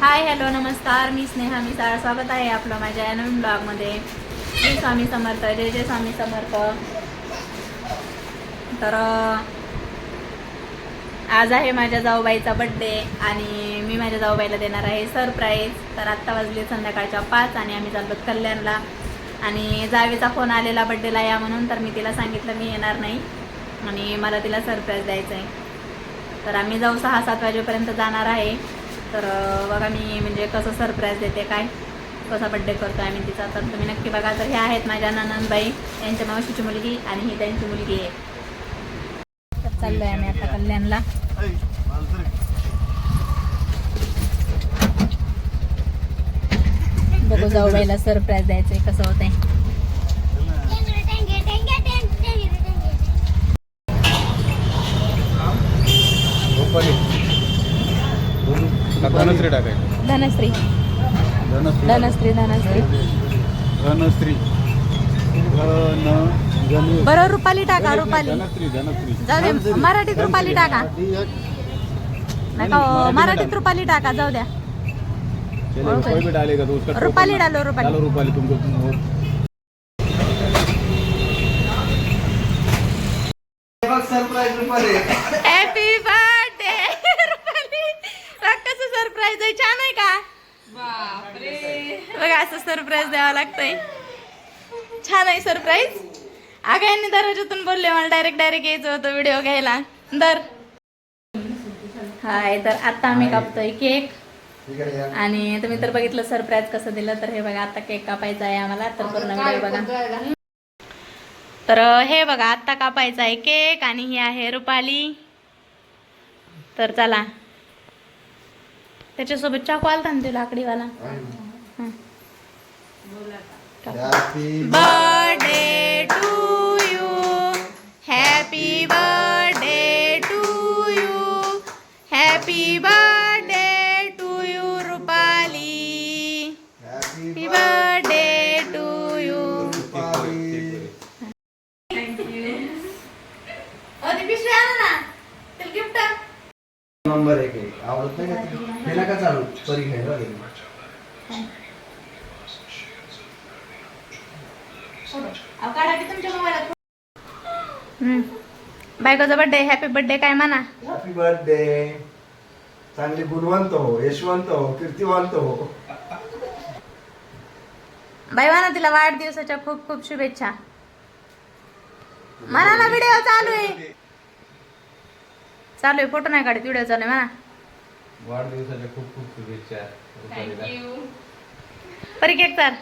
Hi hello नमस्कार. मी स्नेहा मिसाळ. स्वागत आहे आपलं माझ्या या नवीन ब्लॉगमध्ये. श्री स्वामी समर्थ जय जय स्वामी समर्थ. तर आज आहे माझ्या जाऊबाईचा बड्डे आणि मी माझ्या जाऊबाईला देणार आहे सरप्राईज तर आत्ता वाजले संध्याकाळच्या पाच आणि आम्ही चाललो कल्याणला. आणि जावेचा फोन आलेला बड्डेला या म्हणून तर मी तिला सांगितलं मी येणार नाही. आणि मला तिला सरप्राईज द्यायचं आहे तर आम्ही जाऊ सहा सात वाजेपर्यंत जाणार आहे. तर बघा मी म्हणजे कसं सरप्राईज देते काय कसा बड्डे करतो आहे मी तिचा. तर तुम्ही नक्की बघा. तर हे आहेत माझ्या ननंदबाई यांच्या मावशीची मुलगी आणि ही त्यांची मुलगी आहे. तर चाललोय आम्ही आता कल्याणला. बघू जाऊ बाईला सरप्राईज द्यायचंय कसं होतंय. धनश्री टाकायचं? धनश्री. धनश्री. धनश्री धनश्री. धनश्री. धन धनु बरं रुपाली टाका रुपाली. धनश्री धनश्री. जाऊ दे मराठीत रुपाली टाका. नका हो, मराठीत रुपाली टाका जाऊ द्या. चलो कोई भी डालेगा तो? उसका रुपाली डालो, रुपाली. डालो रुपाली तुमको. Surprise Rupali happy birthday Rupali बघ कसं सरप्राईज आहे छान आहे का बघा असं सरप्राईज द्यावं लागतंय. छान आहे सरप्राईज अगं यांनी दरवाजातून बोलले मला डायरेक्ट डायरेक्ट यायचं होतं व्हिडिओ घ्यायला. दर. हाय तर आता आम्ही कापतोय केक. आणि तुम्ही तर बघितलं सरप्राईज कसं दिलं तर हे बघा आता केक कापायचा आहे आम्हाला तर पूर्ण व्हिडिओ बघा. तर हे बघा आत्ता कापायचा आहे केक आणि ही आहे रुपाली. तर चला. त्याच्यासोबत चाकू आलता ना ते लाकडीवाला? Birthday to you happy birthday to you happy birthday to you Rupali happy birthday to you gift number एक आवडत नाही का? तुला? हे नका घ्यायला लागेल. बायकोचा बर्थडे हॅपी बर्थडे काय म्हणा? हॅपी बर्थडे चांगली गुणवंत हो यशवंत हो कीर्तिवंत हो. बाई म्हणा तिला वाढदिवसाच्या खूप खूप शुभेच्छा. म्हणा ना व्हिडिओ चालू आहे. चालू आहे फोटो नाही काढत व्हिडिओ चालू आहे म्हणा. वाढदिवसाच्या खूप खूप शुभेच्छा. परी केक चाल